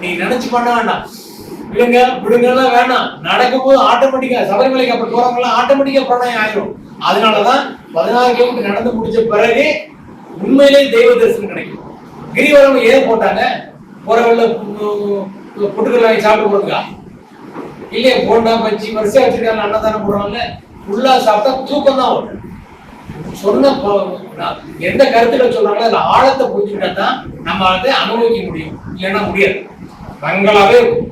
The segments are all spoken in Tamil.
நீ நினைச்சு பண்ண வேண்டாம். இல்லைங்க விடுங்கலாம் வேணாம் நடக்கும்போது ஆட்டோமேட்டிக்கா சபரிமலைக்கு அப்படி போறவங்க ஆட்டோமேட்டிக்கா பிரணயம் ஆயிரும். அதனாலதான் பதினாறு கிலோமீட்டர் நடந்து முடிச்ச பிறகு உண்மையிலே தெய்வ தரிசனம் கிடைக்கும். கிரிவலம் ஏன் போட்டாங்க? போறவங்கள புட்டுக்கல் வாங்கி சாப்பிட்டு போடுங்க இல்லையே போண்டா பச்சி வரிசையா வச்சிருக்காங்க அன்னதானம் போடுறாங்க ஃபுல்லா சாப்பிட்டா தூக்கம் தான் வரும். சொன்ன எந்த கருத்துல சொல்றாங்களோ அதுல ஆழத்தை புரிஞ்சுக்கிட்டா தான் நம்ம அதை அனுபவிக்க முடியும். இல்லைன்னா முடியாது. ரங்களாவே இருக்கும்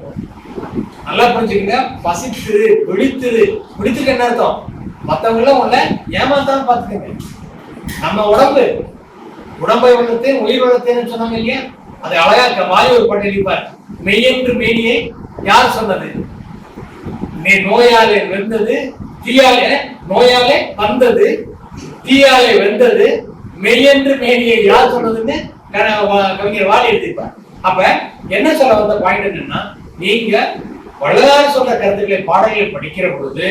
நல்லா புரிஞ்சுக்கங்க. பசித்துரு விழித்துரு விழித்துக்கு என்ன அர்த்தம்? மற்றவங்களாம் உன்னை ஏமாத்தாம பார்த்துக்கங்க. நம்ம உடம்பு உடம்பை வளர்த்தேன் உயிர் வளர்த்தேன்னு சொன்னாங்க இல்லையா? அதை அழகா இருக்க வாயு ஒரு பட்டியலிப்பார் மெய்யென்று மேனியை யார் சொன்னது? நீ நோயாலே வெந்தது தீயாலே நோயாலே வந்தது தீயாலே வெந்தது மெய்யென்று மேனியை யார் சொன்னதுன்னு வா- கவிஞர் வாடி எழுதிப்பார் அப்ப என்ன சொல்ல வந்த பாயிண்ட் என்னன்னா நீங்க வள்ளலார் சொல்ற கருத்துக்களை பாடல்களை படிக்கிற பொழுது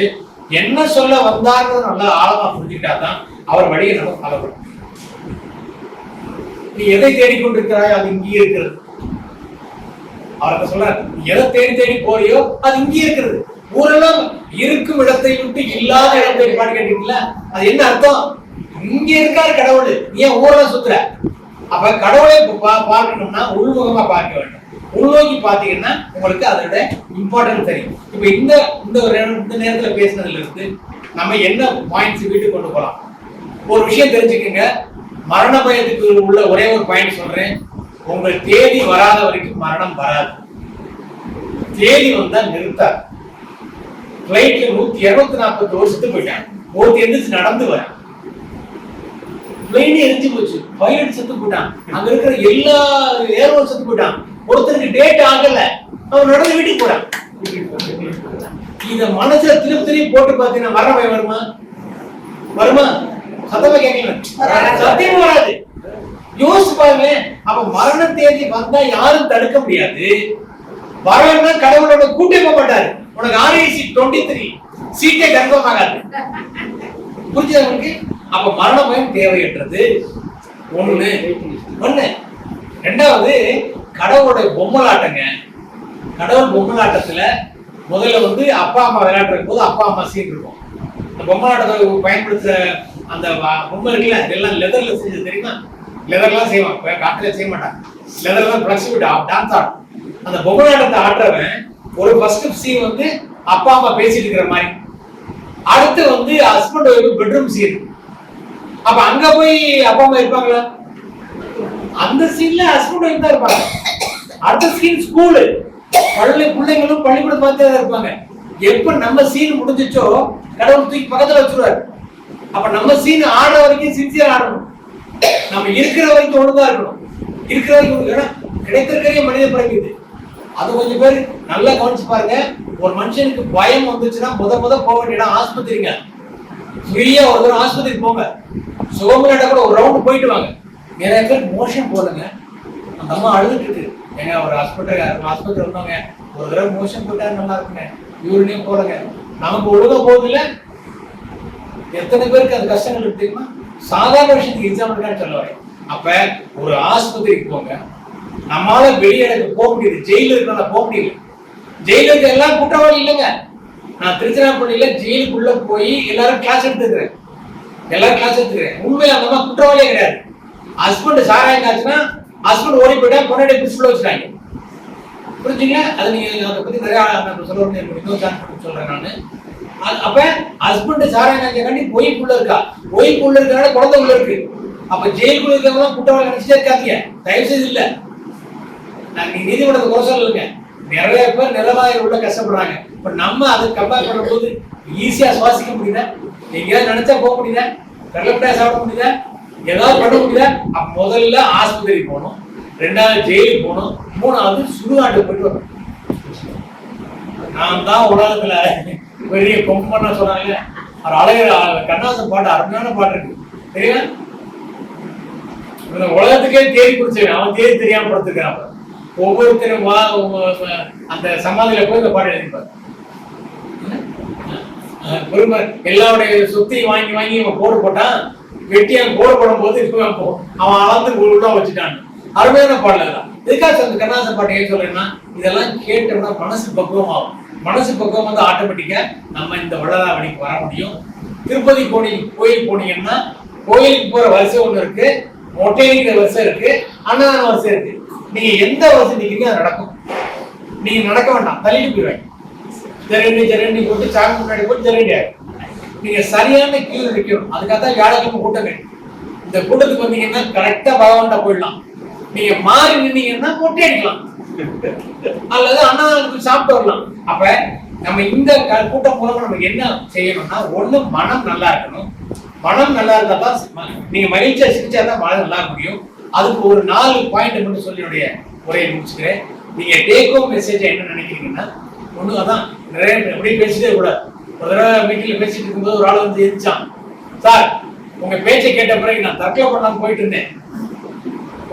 என்ன சொல்ல வந்தாருன்னு நல்லா ஆழமா புரிஞ்சுக்கிட்டா தான் அவர் வழியை நம்ம ஃபாலோ பண்ண நீ எதை தேடிக்கொண்டிருக்கிறாய் அது இங்கேயே இருக்கிறது. அவருக்கு சொல்ற எதை தேடி தேடி போறியோ அது இங்கேயே இருக்கிறது. ஊரெல்லாம் இருக்கும் இடத்தை விட்டு இல்லாத இடத்தை பாட்டு கேட்டீங்களா அது என்ன அர்த்தம்? இங்க இருக்காரு கடவுள். நீ ஏன் ஊரெல்லாம் சுத்துற? அப்ப கடவுளை பார்க்கணும்னா உள்முகமா பார்க்க வேண்டும். உள்நோக்கி பாத்தீங்கன்னா உங்களுக்கு அதோட இம்பார்ட்டன்ஸ் தெரியும். இப்ப இந்த இந்த ஒரு இந்த நேரத்துல பேசினதுல இருந்து நம்ம என்ன பாயிண்ட்ஸ் வீட்டுக்கு கொண்டு போகலாம் ஒரு விஷயம் தெரிஞ்சுக்கங்க. மரண பயத்துக்கு உள்ள ஒரே ஒரு பாயிண்ட் சொல்றேன். உங்கள் தேதி வராத வரைக்கும் மரணம் வராது. தேதி வந்தா நிறுத்தாது. பிளைட்ல நூத்தி இருநூத்தி நாற்பத்தி வருஷத்துக்கு போயிட்டான் ஒருத்தி எந்திரிச்சு நடந்து வரேன் பிளெயினே எரிஞ்சு போச்சு. பைலட் செத்து போயிட்டான். அங்க இருக்கிற எல்லா ஏர்வோ செத்து போயிட்டான். ஒருத்தருக்கு டேட் ஆகல. அவன் நடந்து வீட்டுக்கு போறான். இத மனசுல திருப்பி திருப்பி போட்டு பாத்தீங்கன்னா மரண பயம் வருமா? வருமா? சத்தமா கேட்கல. சத்தியம் வராது. யோசிச்சு பாருங்க அப்ப மரண தேதி வந்தா யாரும் தடுக்க முடியாது. வரலன்னா கடவுளோட கூட்டே போக மாட்டாரு. உனக்கு ஆர்ஐசி டுவெண்ட்டி த்ரீ சீட்டே கன்ஃபார்ம் ஆகாது. புரிஞ்சுதா உங்களுக்கு? அப்ப மரண பயம் தேவையற்றது. ஒண்ணு ஒண்ணு. ரெண்டாவது கடவுளுடைய பொம்மலாட்டங்க. கடவுள் பொம்மலாட்டத்துல முதல்ல வந்து அப்பா அம்மா விளையாடுற போது அப்பா அம்மா சீன் இருக்கும். அந்த பொம்மலாட்டத்தை பயன்படுத்துற அந்த பொம்மை இருக்குல்ல இதெல்லாம் லெதர்ல செஞ்சது தெரியுமா? லெதர்லாம் செய்வான். இப்போ காட்டுல செய்ய மாட்டான். லெதர்லாம் பிளக்சிபிலிட்டி டான்ஸ் ஆடும். அந்த பொம்மலாட்டத்தை ஆடுறவன் ஒரு ஃபர்ஸ்ட் சீன் வந்து அப்பா அம்மா பேசிட்டு இருக்கிற மாதிரி. அடுத்து வந்து ஹஸ்பண்ட் ஒய்ஃப் பெட்ரூம் சீன் அப்ப அங்க போய் அப்பா அம்மா இருப்பாங்களா? அந்த சீன்ல ஹஸ்பண்ட் ஒய்ஃப் தான் இருப்பாங்க. அடுத்த சீன் ஸ்கூலு பள்ளி பிள்ளைங்களும் பள்ளிக்கூடம் பார்த்து தான் இருப்பாங்க. எப்ப நம்ம சீன் முடிஞ்சிச்சோ கடவுள் தூக்கி பக்கத்துல வச்சிருவாரு. அப்ப நம்ம சீன் ஆடுற வரைக்கும் சின்சியர் ஆடணும். நம்ம இருக்கிற வரைக்கும் ஒழுங்கா இருக்கணும். இருக்கிற வரைக்கும் ஏன்னா கிடைத்திருக்கிற மனித பிறகு இது அது கொஞ்சம் பேர் நல்லா கவனிச்சு பாருங்க. ஒரு மனுஷனுக்கு பயம் வந்துச்சுன்னா முத முத போக வேண்டிய இடம் ஆஸ்பத்திரிங்க. ஃப்ரீயா ஒரு தடவை ஆஸ்பத்திரி போங்க. சுகமில்லாட்ட கூட ஒரு ரவுண்ட் போயிட்டு வாங்க. நிறைய பேர் மோஷன் போடுங்க அந்த அம்மா அழுதுட்டு இருக்கு. ஏங்க ஒரு ஹாஸ்பிட்டல் ஹாஸ்பிட்டல் வந்தவங்க ஒரு தடவை மோஷன் போட்டாரு நல்லா இருக்குங்க யூரினே போடுங்க நமக்கு ஒழுக போகுது எத்தனை பேருக்கு அது கஷ்டங்கள் இருக்கு தெரியுமா? சாதாரண விஷயத்துக்கு எக்ஸாம்பிள் தான் சொல்ல வரேன். அப்ப ஒரு ஆஸ்பத்திரிக்கு போங்க. நம்மளால வெளியிடக்கு போக முடியுது. ஜெயில இருக்கிறத போக முடியல. ஜெயில இருக்க எல்லாம் குற்றவாளி இல்லைங்க. நான் திருச்சிராப்பள்ளியில ஜெயிலுக்குள்ள போய் எல்லாரும் கிளாஸ் எடுத்துக்கிறேன். எல்லாரும் காய்ச்சிருக்கிறேன் எடுத்துக்கிறேன் உண்மையில அந்த மாதிரி குற்றவாளியே கிடையாது. ஹஸ்பண்ட் சாராயம் காய்ச்சுன்னா ஹஸ்பண்ட் ஓடி போயிட்டா பொண்ணாடி பிடிச்சு வச்சுட்டாங்க. புரிஞ்சுங்களா? அது நீங்க அதை பத்தி நிறைய நான் சொல்ல இன்னொரு சான்ஸ் சொல்றேன் நான். அப்ப ஹஸ்பண்ட் சாராயம் காய்ச்சாண்டி ஒய்ஃபுள்ள இருக்கா? ஒய்ஃபுள்ள இருக்கனால குழந்தை உள்ள இருக்கு. அப்ப ஜெயிலுக்குள்ள இருக்கிறவங்க குற்றவாளி நினைச்சிட்டே இருக்காதீங்க. தயவு செய்து இல்ல. நான் நீ நீதிமன்றத்தை குறை சொல்லலைங்க. நிறைய பேர் நிலவாய் உள்ள கஷ்டப்படுறாங்க. இப்ப நம்ம அதை கம்பேர் பண்ணும்போது ஈஸியா சுவாசிக்க முடியல. எங்கேயாவது நினைச்சா போக முடியல வெள்ளப்படையா சாப்பிட முடியல ஏதாவது பண்ண முடியுதா அப்ப முதல்ல ஆஸ்பத்திரி போகணும் ரெண்டாவது ஜெயிலுக்கு போகணும் மூணாவது சுடுகாட்டு போயிட்டு வரணும். நான் தான் உலகத்துல பெரிய கொம்பன்னா சொன்னாங்க. அவர் அழகிற கண்ணாசன் பாட்டு அருமையான பாட்டு இருக்கு. தெரியுமா இந்த உலகத்துக்கே தேடி குடிச்சவன் அவன் தேடி தெரியாம படுத்துக்கிறான் ஒவ்வொருத்தரும் வா அந்த சமாதியில போய் இந்த பாட்டு எழுதிப்பாரு. எல்லாருடைய சொத்தையும் வாங்கி வாங்கி இவன் போடு போட்டான் வெட்டியான் போடு போடும் போது இவன் அவன் அளந்து உள்ள வச்சுட்டான். அருமையான பாடல தான் எதுக்காக அந்த கண்ணாச பாட்டு ஏன் சொல்றேன்னா இதெல்லாம் கேட்டோம்னா மனசு பக்குவம் ஆகும். மனசு பக்குவம் வந்து ஆட்டோமேட்டிக்கா நம்ம இந்த வள்ளலாவணிக்கு வர முடியும். திருப்பதி போனி கோயில் போனீங்கன்னா கோயிலுக்கு போற வரிசை ஒண்ணு இருக்கு மொட்டை வரிசை இருக்கு அன்னதான வரிசை இருக்கு. நீங்க எந்த வரிசை நிக்கிறீங்க அது நடக்கும். நீங்க நடக்க வேண்டாம் தள்ளிட்டு போயிடுவாங்க. ஜெரண்டி ஜெரண்டி போட்டு சாமி முன்னாடி போட்டு ஜெரண்டி நீங்க சரியான கியூ நிக்கணும் அதுக்காக தான் வியாழக்கிழமை கூட்டம் வேணும். இந்த கூட்டத்துக்கு வந்தீங்கன்னா கரெக்டா பகவான்கிட்ட போயிடலாம். நீங்க மாறி நின்னீங்கன்னா மொட்டை அடிக்கலாம். அல்லது அன்னதானத்துக்கு சாப்பிட்டு வரலாம். அப்ப நம்ம இந்த க- கூட்டம் மூலமா நம்ம என்ன செய்யணும்னா ஒண்ணு மனம் நல்லா இருக்கணும். மனம் நல்லா இருந்தா தான் ம- நீங்க மகிழ்ச்சியா சிரிச்சா தான் மனம் நல்லா முடியும். அதுக்கு ஒரு நாலு பாயிண்ட் மட்டும் சொல்லி என்னுடைய உரையை முடிச்சுக்கிறேன். நீங்க டேக் ஹோம் மெசேஜ் என்ன நினைக்கிறீங்கன்னா ஒண்ணு அதான். நிறைய பேர் எப்படி பேசிட்டே கூட. ஒரு தடவை மீட்டிங்ல பேசிட்டு இருக்கும்போது ஒரு ஆள் வந்து எரிச்சான். சார் உங்க பேச்சை கேட்ட பிறகு நான் தற்கொலை பண்ணாம போயிட்டு இருந்தேன்.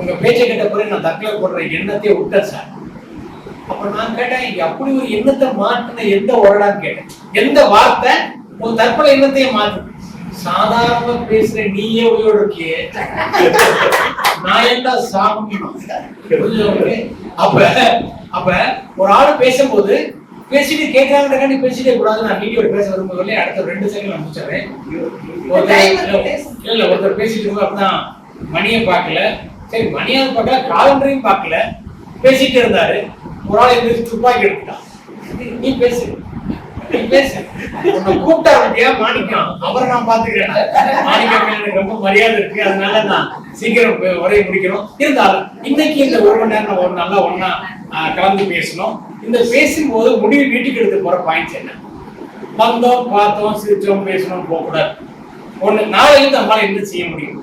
உங்க பேச்சை கேட்ட பிறகு நான் தற்கொலை போடுற எண்ணத்தையே விட்டேன் சார். அப்ப நான் கேட்டேன் அப்படி ஒரு எண்ணத்தை மாற்றின எந்த ஓரடான்னு கேட்டேன். எந்த வார்த்தை? உன் தற்கொலை எண்ணத்தையே மாற்று சாதாரண பேசுற நீயே உயிரோட இருக்கியே. நான் என்ன சாப்பிடணும் அப்ப அப்ப ஒரு ஆள் பேசும்போது பேசிட்டு கேட்கறாங்கன்னு பேசிட்டே கூடாது நான் வீடியோ பேச வரும்போது அடுத்த ரெண்டு செகண்ட் நான் முடிச்சிடுறேன். ஒருத்தர் இல்ல ஒருத்தர் பேசிட்டு இருக்கும் அப்படிதான் மணியை பார்க்கல. சரி மணியாவது பார்க்கல காலண்டரையும் பார்க்கல. பேசிட்டு இருந்தாரு. ஒரு ஆள் எந்திரிச்சு துப்பாக்கி எடுத்துட்டான். நீ- பேசு. நீ பேசு. உன்னை கூப்பிட்டா இருக்கியா மாணிக்கம். அவரை நான் பாத்துக்கிறேன் மாணிக்கம் எனக்கு ரொம்ப மரியாதை இருக்கு. அதனால நான் சீக்கிரம் உரையை முடிக்கணும். இருந்தாலும் இன்னைக்கு இந்த ஒரு மணி நேரம் ஒரு நல்லா ஆஹ், கலந்து பேசணும் இந்த பேசும்போது முடிவு வீட்டுக்கு எடுத்து போற பாயிண்ட்ஸ் என்ன? வந்தோம் பார்த்தோம் சிரிச்சோம் பேசணும் போக கூடாது ஒண்ணு நாளைக்கு நம்மளால என்ன செய்ய முடியும்?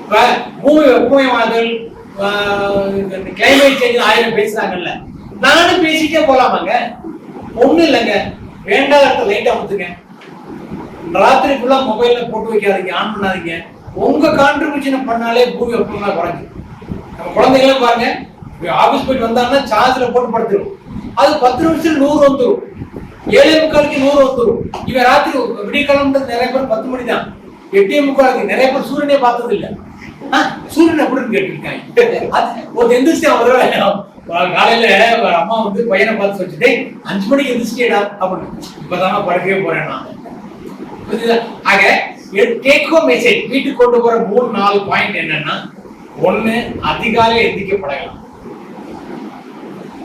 இப்ப பூமி வெப்பமயமாதல் கிளைமேட் சேஞ்ச் ஆயிரம் பேசுறாங்கல்ல. நானும் பேசிட்டே போலாமாங்க? ஒண்ணு இல்லைங்க. வேண்டாம் இடத்த லைட் அமுத்துங்க ராத்திரி ஃபுல்லா மொபைல்ல போட்டு வைக்காதீங்க ஆன் பண்ணாதீங்க. உங்க கான்ட்ரிபியூஷன் பண்ணாலே பூமி வெப்பமா குறைஞ்சு நம்ம குழந்தைகளும் பாருங்க ஆபீஸ் போயிட்டு வந்தாங்கன்னா சார்ஜ்ல போட்டு படுத்துரும். அது பத்து நிமிஷத்துல நூறு வந்துடும் ஏழே முக்காலுக்கு நூறு வந்துடும் இவன் ராத்திரி விடிய கிளம்புறது நிறைய பேர் பத்து மணி தான் எட்டே முக்காலுக்கு நிறைய பேர் சூரியனே பார்த்தது இல்ல சூரியனை சூரியன் எப்படின்னு கேட்டிருக்காங்க. அது ஒரு எந்திரிச்சு அவன் காலையில ஒரு அம்மா வந்து பையனை பார்த்து சொல்லிட்டு அஞ்சு மணிக்கு எந்திரிச்சிட்டேடா அப்படின்னு. இப்பதான் படுக்கவே போறேன் நான் ஆக டேக் ஹோம் மெசேஜ் வீட்டுக்கு கொண்டு போற மூணு நாலு பாயிண்ட் என்னன்னா ஒண்ணு அதிகாலை எந்திரிக்க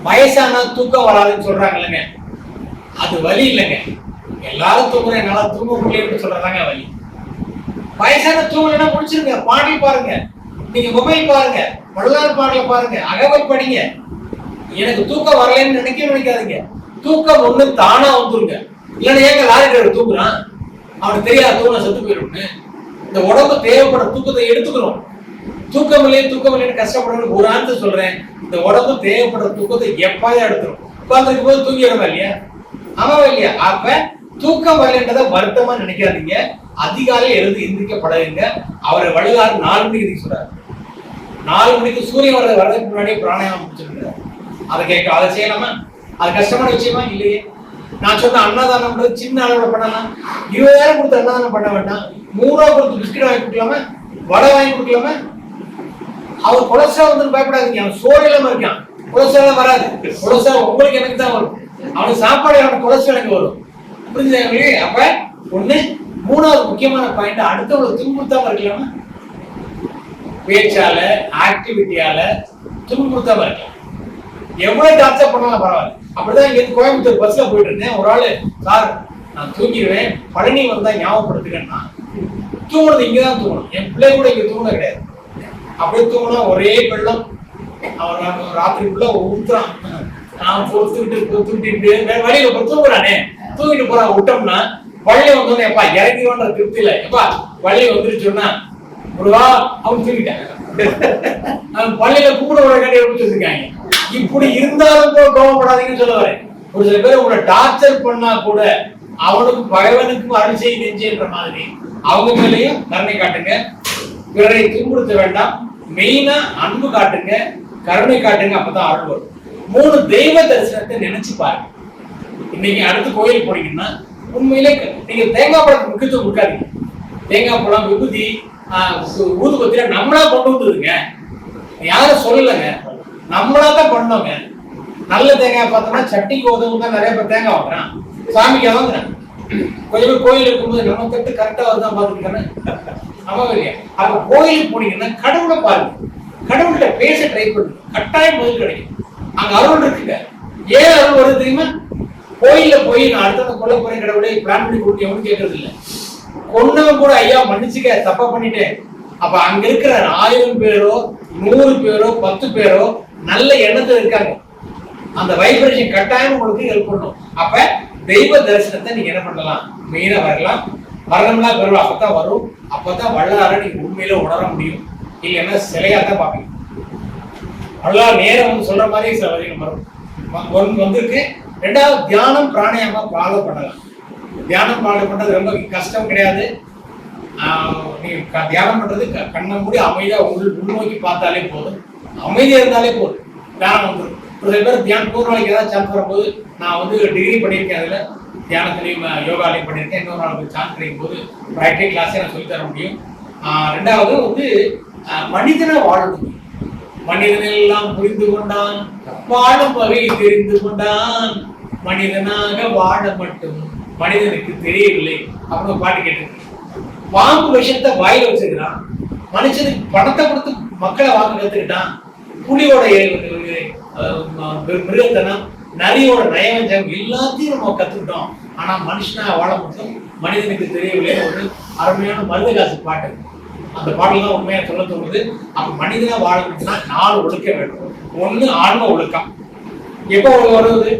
வயசான தூக்கம் வராதுன்னு சொல்றாங்க இல்லைங்க அது வலி இல்லைங்க. எல்லாரும் தூங்குறேன் என்னால தூங்க முடியலன்னு சொல்றதாங்க வலி. வயசான தூங்கலைன்னா முடிச்சிருங்க. பாடி பாருங்க. நீங்க மொபைல் பாருங்க. வள்ளலார் பாடல பாருங்க. அகவை படிங்க. எனக்கு தூக்கம் வரலைன்னு நினைக்க நினைக்காதீங்க. தூக்கம் ஒண்ணு தானா வந்துருங்க. இல்லைன்னா ஏங்க லாரி டிரைவர் தூங்குறான்? அவனுக்கு தெரியாது தூங்க செத்து போயிடும்னு. இந்த உடம்பு தேவைப்பட தூக்கத்தை எடுத்துக்கணும். தூக்கம் இல்லையே தூக்கம் இல்லைன்னு கஷ்டப்படுறது ஒரு சொல்றேன். இந்த உடம்பு தேவைப்படுற தூக்கத்தை எப்பவே எடுத்துரும். உட்கார்ந்துருக்கும் போது தூங்கிடுறோம் இல்லையா? ஆமாவா இல்லையா? அப்ப தூக்கம் வரலன்றத வருத்தமா நினைக்காதீங்க. அதிகாலை எழுந்து எந்திரிக்க பழகுங்க அவரை வழிகாரு நாலு மணிக்கு எந்திரிக்க சொல்றாரு. நாலு மணிக்கு சூரியன் வர வரதுக்கு முன்னாடியே பிராணாயாமம் முடிச்சிருக்காரு அதை கேட்க அதை செய்யலாமா? அது கஷ்டமான விஷயமா? இல்லையே. நான் சொன்ன அன்னதானம் சின்ன அளவில் பண்ணலாம். இருபதாயிரம் கொடுத்து அன்னதானம் பண்ண வேண்டாம். மூணு ரூபா கொடுத்து பிஸ்கட் வாங்கி கொடுக்கலாமா? வடை வாங்கி கொடுக்கலாமா? அவர் கொலஸ்ட்ரால் வந்து பயப்படாதீங்க. அவன் சோறு இல்லாம இருக்கான். கொலஸ்ட்ரால் வராது. கொலஸ்ட்ரால் உங்களுக்கு எனக்கு தான் வரும். அவனுக்கு சாப்பாடு அவனுக்கு கொலஸ்ட்ரால் எனக்கு வரும். புரிஞ்சு அப்ப ஒண்ணு மூணாவது முக்கியமான பாயிண்ட் அடுத்தவங்களை துன்புறுத்தாம இருக்கலாமா. பேச்சால ஆக்டிவிட்டியால துன்புறுத்தாம இருக்கலாம். எவ்வளவு டார்ச்சர் பண்ணாலும் பரவாயில்ல. அப்படிதான் இங்க கோயம்புத்தூர் பஸ்ல போயிட்டு இருந்தேன். ஒரு ஆளு சார் நான் தூங்கிடுவேன். பழனி வந்தா ஞாபகப்படுத்துக்கன்னா தூங்குறது இங்கதான் தூங்கணும். என் பிள்ளை கூட இங்க தூங்க கிடையாது. அப்படியே தூங்கினா ஒரே வெள்ளம். அவன் ராத்திரிக்குள்ள ஊத்துறான். நான் பொறுத்துக்கிட்டு பொறுத்துக்கிட்டு வேற வழியில இப்ப தூங்குறானே. தூங்கிட்டு போறான் விட்டோம்னா வழி வந்தோடனே எப்பா இறங்கிடுவோன்ற திருப்தி இல்ல எப்பா வழி வந்துருச்சுன்னா முருகா அவன் தூங்கிட்டான். அவன் பள்ளியில கூப்பிட விட வேண்டிய வச்சிருக்காங்க. இப்படி இருந்தாலும் கூட கோவப்படாதீங்கன்னு சொல்ல வரேன். ஒரு சில பேர் உங்களை டார்ச்சர் பண்ணா கூட அவனுக்கு பகைவனுக்கும் அருள் நெஞ்சுன்ற மாதிரி. அவங்க மேலேயும் கருணை காட்டுங்க. பிறரை துன்புறுத்த வேண்டாம். மெயினா அன்பு காட்டுங்க கருணை காட்டுங்க அப்பதான் அருள் வரும். மூணு தெய்வ தரிசனத்தை நினைச்சு பாருங்க. இன்னைக்கு அடுத்து கோயில் போனீங்கன்னா உண்மையிலே நீங்க தேங்காய் பழத்துக்கு முக்கியத்துவம் கொடுக்காதீங்க. தேங்காய் பழம் விபூதி ஊதுபத்திர நம்மளா கொண்டு வந்துருங்க யாரும் சொல்லலைங்க. நம்மளா தான் பண்ணோங்க. நல்ல தேங்காய் பார்த்தோம்னா சட்டிக்கு உதவும் தான் நிறைய பேர் தேங்காய் வாங்குறான். சாமிக்கு வாங்குறேன் கொஞ்சம் கோயில் இருக்கும்போது நம்ம தட்டு கரெக்டா வருதான் பாத்துக்கிட்டேன்னு ஆமா இல்லையா அப்ப கோயிலுக்கு போனீங்கன்னா கடவுளை பாருங்க. கடவுள்கிட்ட பேச ட்ரை பண்ணுங்க. கட்டாயம் பதில் கிடைக்கும். அங்க அருள் இருக்குங்க. ஏன் அருள் வருது தெரியுமா? கோயில்ல போய் நான் அடுத்தவங்க கொல்ல போறேன் கடவுளை பிளான் பண்ணி கொடுத்து எவனும் கேட்கறது இல்ல. கொன்னவன் கூட ஐயா மன்னிச்சுக்க தப்பா பண்ணிட்டேன். அப்ப அங்க இருக்கிற ஆயிரம் பேரோ நூறு பேரோ பத்து பேரோ நல்ல எண்ணத்துல இருக்காங்க. அந்த வைப்ரேஷன் கட்டாயம் உங்களுக்கு ஹெல்ப் பண்ணும். அப்ப தெய்வ தரிசனத்தை நீங்க என்ன பண்ணலாம்? மெயினா வரலாம். வரணும்னா பெருவா அப்பதான் வரும். அப்பதான் வள்ளலார நீங்க உண்மையில உணர முடியும். இல்லைன்னா சிலையா தான் பார்ப்பீங்க. வள்ளலார் நேரம் சொல்ற மாதிரி சில வரிகள் வரும். ஒன்று வந்திருக்கு. ரெண்டாவது தியானம் பிராணாயாம ஃபாலோ பண்ணலாம். தியானம் ஃபாலோ பண்றது ரொம்ப கஷ்டம் கிடையாது. நீங்க க- தியானம் பண்றது க- கண்ணை மூடி அமைதியா உள் உள்நோக்கி பார்த்தாலே போதும். அமைதியா இருந்தாலே போதும். தியானம் வந்துடும் ஒரு சில பேர் தியானம் நூறு நாளைக்கு ஏதாவது சான்ஸ் வரும்போது நான் வந்து டிகிரி பண்ணியிருக்கேன் அதில். தியானத்துலையும் யோகாலையும் பண்ணியிருக்கேன். இன்னொரு நாளுக்கு சான்ஸ் கிடைக்கும் போது ப்ராக்டிக் கிளாஸே நான் சொல்லித் தர முடியும். ரெண்டாவது வந்து மனிதனை வாழணும். மனிதனெல்லாம் புரிந்து கொண்டான். வாழும் வகை தெரிந்து கொண்டான். மனிதனாக வாழ மட்டும் மனிதனுக்கு தெரியவில்லை. அப்படின்னு பாட்டு கேட்டு பாம்பு விஷத்தை வாயில வச்சிருக்கிறான். மனுஷனுக்கு பணத்தை கொடுத்து மக்களை வாங்க கத்துக்கிட்டான். புலியோட மிருகத்தனம் நரியோட நயவஞ்சம் எல்லாத்தையும் நம்ம கத்துக்கிட்டோம். ஆனால் மனுஷனாக வாழ மட்டும் மனிதனுக்கு தெரியவில்லை ஒரு அருமையான மருதகாசு பாட்டு. அந்த பாடல் தான் உண்மையாக சொல்ல தோணுது. அப்போ மனிதனாக வாழணும்னா நாலு ஒழுக்கம் வேண்டும். ஒன்று ஆன்ம ஒழுக்கம். எப்போ ஒழுக்கம் வருவது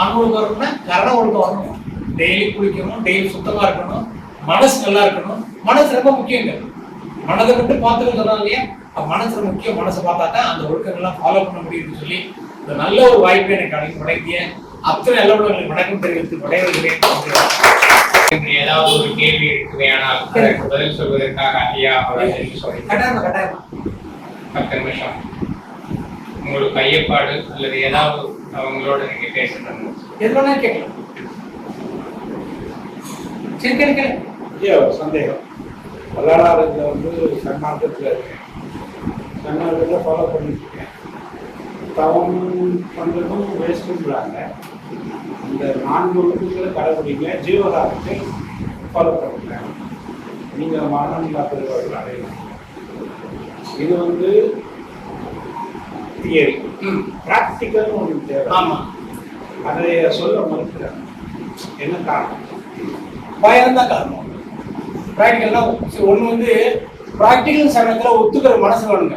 ஆன்ம ஒழுக்கம் வரணும்னா கரண ஒழுக்கம் வரணும். டெய்லி குளிக்கணும் டெய்லி சுத்தமாக இருக்கணும். மனசு நல்லா இருக்கணும். மனசு ரொம்ப முக்கியங்க மனதை மட்டும் பார்த்துக்கணும் சொன்னாங்க இல்லையா? அப்போ மனசு முக்கியம். மனசை பார்த்தா தான் அந்த ஒழுக்கங்கள்லாம் ஃபாலோ பண்ண முடியும்னு சொல்லி இந்த நல்ல ஒரு வாய்ப்பை எனக்கு அழைக்க வழங்கிய அத்தனை நல்லவர்களுக்கு வணக்கம் தெரிவித்து விடைபெறுகிறேன் ஏதாவது ஒரு கேள்வி இருக்குமேயானால் அதற்கு பதில் சொல்வதற்காக ஐயா அவர்கள் சொல்லி பத்து நிமிஷம். உங்களுக்கு ஐயப்பாடு அல்லது ஏதாவது அவங்களோட நீங்க பேசணும் எது வேணா கேட்கலாம். சரி கேளு ஐயா சந்தேகம். வல்லாளத்தில் வந்து சன்மார்க்கத்தில் இருக்கேன். சன்மார்க்கத்தில் ஃபாலோ பண்ணிட்டு இருக்கேன். தவம் பண்ணுறதும் வேஸ்ட்டுங்கிறாங்க இந்த நான்கு ஒழுக்கங்களை கடைபிடிங்க ஜீவகாரத்தை ஃபாலோ பண்ணுங்க. நீங்கள் மரணம் இல்லா பெருவாழ்வு அடையலாம் இது வந்து தியரி ம் ப்ராக்டிக்கல் ஒன்று தேவை. ஆமா. அதை சொல்ல மறுக்கிறாங்க என்ன காரணம்? பயம் தான் காரணம் ப்ராக்டிக்கல்னா ஒண்ணு வந்து ப்ராக்டிக்கல் சமயத்துல ஒத்துக்கிற மனசு வேணுங்க.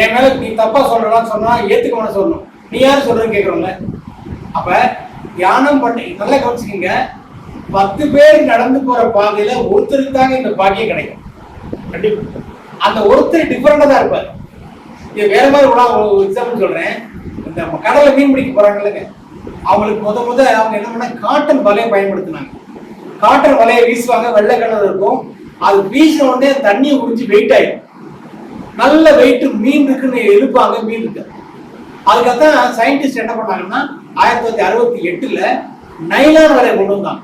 என் மேல நீ தப்பா சொல்றலாம் சொன்னா ஏத்துக்க மனசு வரணும். நீ யார் சொல்றேன்னு கேக்குறோம்ல அப்ப தியானம் பண்ணி நல்லா கவனிச்சுக்கோங்க. பத்து பேர் நடந்து போற பாதையில ஒருத்தருக்கு தாங்க இந்த பாக்கியம் கிடைக்கும். கண்டிப்பாக அந்த ஒருத்தர் டிஃபரெண்டா தான் இருப்பாரு. இது வேற மாதிரி ஒரு எக்ஸாம்பிள் சொல்றேன். இந்த நம்ம மீன் பிடிக்க போறாங்கல்லங்க அவங்களுக்கு முத முத அவங்க என்ன பண்ணா காட்டன் வலையை பயன்படுத்தினாங்க. காட்டன் வலையை வீசுவாங்க. வெள்ளை கலர் இருக்கும். அது வீசின உடனே தண்ணியை குடிச்சு வெயிட் ஆயிடும். நல்ல வெயிட் மீன் இருக்குன்னு எழுப்பாங்க மீன் இருக்கு. அதுக்கப்புறம் சயின்டிஸ்ட் என்ன பண்ணாங்கன்னா ஆயிரத்தி தொள்ளாயிரத்தி அறுபத்தி எட்டுல நைலான் வலையை கொண்டு வந்தாங்க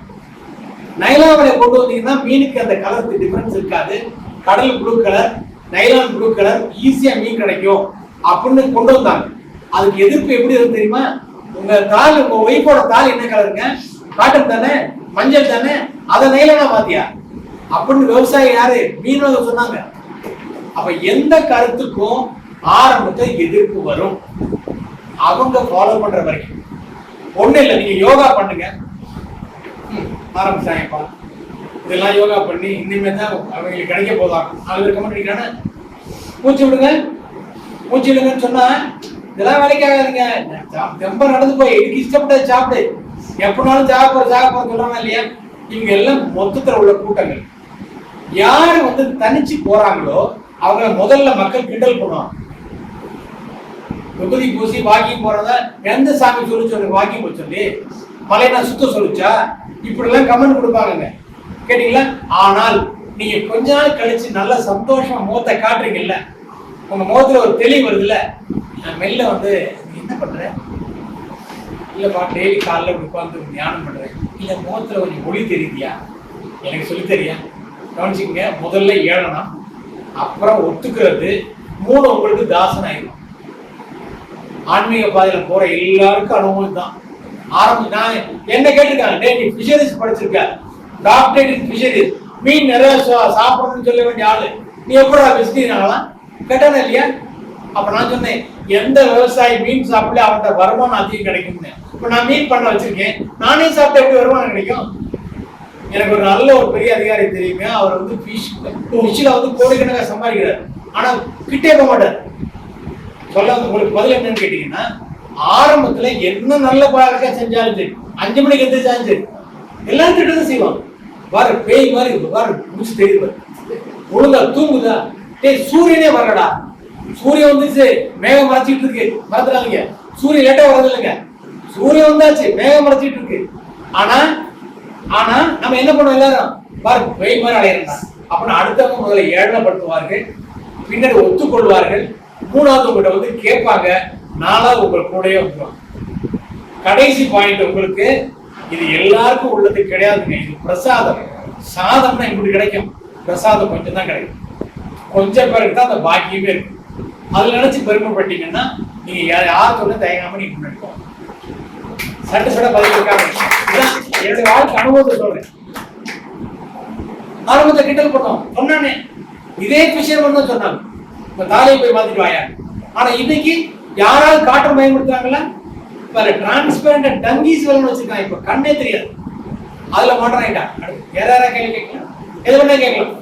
நைலான் வலையை கொண்டு வந்தீங்கன்னா மீனுக்கு அந்த கலருக்கு டிஃபரன்ஸ் இருக்காது. கடல் blue colour nylon blue colour ஈஸியா மீன் கிடைக்கும் அப்படின்னு கொண்டு வந்தாங்க. அதுக்கு எதிர்ப்பு எப்படி இருக்கு தெரியுமா? உங்க தால் உங்க ஒய்ஃபோட தால் என்ன கலருங்க காட்டன் தானே? மஞ்சள் தானே? அதை நைலானா பாத்தியா அப்படின்னு விவசாயி யாரு? மீனவர்கள் சொன்னாங்க. அப்ப எந்த கருத்துக்கும் ஆரம்பத்தை எதிர்ப்பு வரும். அவங்க ஃபாலோ பண்ற வரைக்கும். ஒண்ணு இல்லை நீங்க யோகா பண்ணுங்க. ம், ஆரம்பிச்சாங்கப்பா. இதெல்லாம் யோகா பண்ணி இனிமே தான் அவங்களுக்கு கிடைக்க போதான் அவங்க பேர் கமெண்ட் மூச்சு விடுங்க. மூச்சு விடுங்கன்னு சொன்னா இதெல்லாம் வேலைக்கு ஆகாதுங்க ரொம்ப நடந்து போய் எதுக்கு இஷ்டப்பட்டது சாப்பிடு. எப்படினாலும் ஜாக போற ஜாக போற சொல்றாங்க இல்லையா? இவங்க எல்லாம் மொத்தத்துல உள்ள கூட்டங்கள். யார் வந்து தனிச்சு போறாங்களோ அவங்க முதல்ல மக்கள் கிண்டல் பண்ணுவாங்க. தொகுதி பூசி வாக்கிங் போறத எந்த சாமி சொல்லி சொல்லி வாக்கிங் போய் சொல்லி. மலைனா சுத்த சொல்லிச்சா? இப்படிலாம் கமெண்ட் கொடுப்பாங்கங்க. கேட்டீங்களா? ஆனால் நீங்க கொஞ்ச நாள் கழிச்சு நல்ல சந்தோஷமா முகத்தை காட்டுறீங்கல்ல உங்க முகத்துல ஒரு தெளிவு வருதுல்ல நான் மெல்ல வந்து என்ன பண்ற? இல்லப்பா டெய்லி காலைல இப்படி உட்காந்து தியானம் பண்றேன். இல்ல முகத்துல கொஞ்சம் ஒளி தெரியுதியா? எனக்கு சொல்லி தெரியா? கவனிச்சுக்கங்க முதல்ல ஏழனம் அப்புறம் ஒத்துக்கிறது மூணு உங்களுக்கு தாசன் ஆயிடும் ஆன்மீக பாதையில போற எல்லாருக்கும் அனுபவம் தான் ஆரம்பி நான் என்ன கேட்டிருக்காங்க டே நீ ஃபிஷரிஸ் படிச்சிருக்க டாக்டரேட் இன் ஃபிஷரிஸ் மீன் நிறைய சா- சாப்பிடணும்னு சொல்ல வேண்டிய ஆளு. நீ எப்படா வெஜிடேரியன் கேட்டானே இல்லையா? அப்ப நான் சொன்னேன் எந்த விவசாயி மீன் சாப்பிடல அவன்கிட்ட வருமானம் அதிகம் கிடைக்கும்னு. இப்ப நான் மீன் பண்ண வச்சிருக்கேன். நானே சாப்பிட்டா எப்படி வருமானம் கிடைக்கும்? எனக்கு ஒரு நல்ல ஒரு பெரிய அதிகாரி தெரியுங்க அவர் வந்து ஃபிஷ் ஃபிஷ்ல வந்து கோடிக்கணக்காக சம்பாதிக்கிறார். ஆனா கிட்டே போக மாட்டார். சொல்ல உங்களுக்கு பதில் என்னன்னு கேட்டீங்கன்னா ஆரம்பத்துல என்ன நல்ல பழக்கம் செஞ்சாலும் சரி அஞ்சு மணிக்கு எந்திரிச்சாலும் சரி எல்லாம் திட்டம் செய்வாங்க. பாரு பேய் மாதிரி வர பாரு முடிச்சு தெரியுது ஒழுங்கா தூங்குதா? டேய் சூரியனே வரடா சூரியன் வந்துச்சு மேகம் மறைச்சிட்டு இருக்கு. மறந்துடாதீங்க. சூரியன் லேட்டா வரது இல்லைங்க. சூரியன் வந்தாச்சு மேகம் மறைச்சிட்டு இருக்கு. ஆனா ஆனா நம்ம என்ன பண்ணுவோம் எல்லாரும்? பாரு வெய் மாதிரி அடையிறா அப்படின்னு அடுத்தவங்க முதல்ல ஏழனப்படுத்துவார்கள் பின்னாடி ஒத்துக்கொள்வார்கள். மூணாவது உங்கள்கிட்ட வந்து கேட்பாங்க நாலாவது உங்கள் கூடயே வந்துருவாங்க. கடைசி பாயிண்ட் உங்களுக்கு இது எல்லாருக்கும் உள்ளது கிடையாதுங்க. இது பிரசாதம். சாதம்னா இப்படி கிடைக்கும். பிரசாதம் கொஞ்சம் தான் கிடைக்கும். கொஞ்சம் பேருக்கு தான் அந்த பாக்கியமே இருக்கு. அதுல நினைச்சு பெருமைப்பட்டீங்கன்னா நீங்க யா- யார் சொல்ல தயங்காம நீங்க முன்னாடி சட்ட சட பதிவு இருக்காங்க என்னுடைய வாழ்க்கை அனுபவத்தை சொல்றேன். ஆரம்பத்தை கிண்டல் பண்ணோம். சொன்னானே இதே விஷயம் பண்ண சொன்னாங்க. இந்த தாலியை போய் மாத்திட்டு வாயா? ஆனா இன்னைக்கு யாராவது காற்று பயன்படுத்துறாங்களா இப்ப டிரான்ஸ்பரண்ட் டங்கீஸ் வேலைன்னு வச்சிருக்காங்க. இப்ப கண்ணே தெரியாது. அதுல மாட்டாங்க யாராவது கேள்வி கேட்கலாம்? எது வேணா கேட்கலாம்.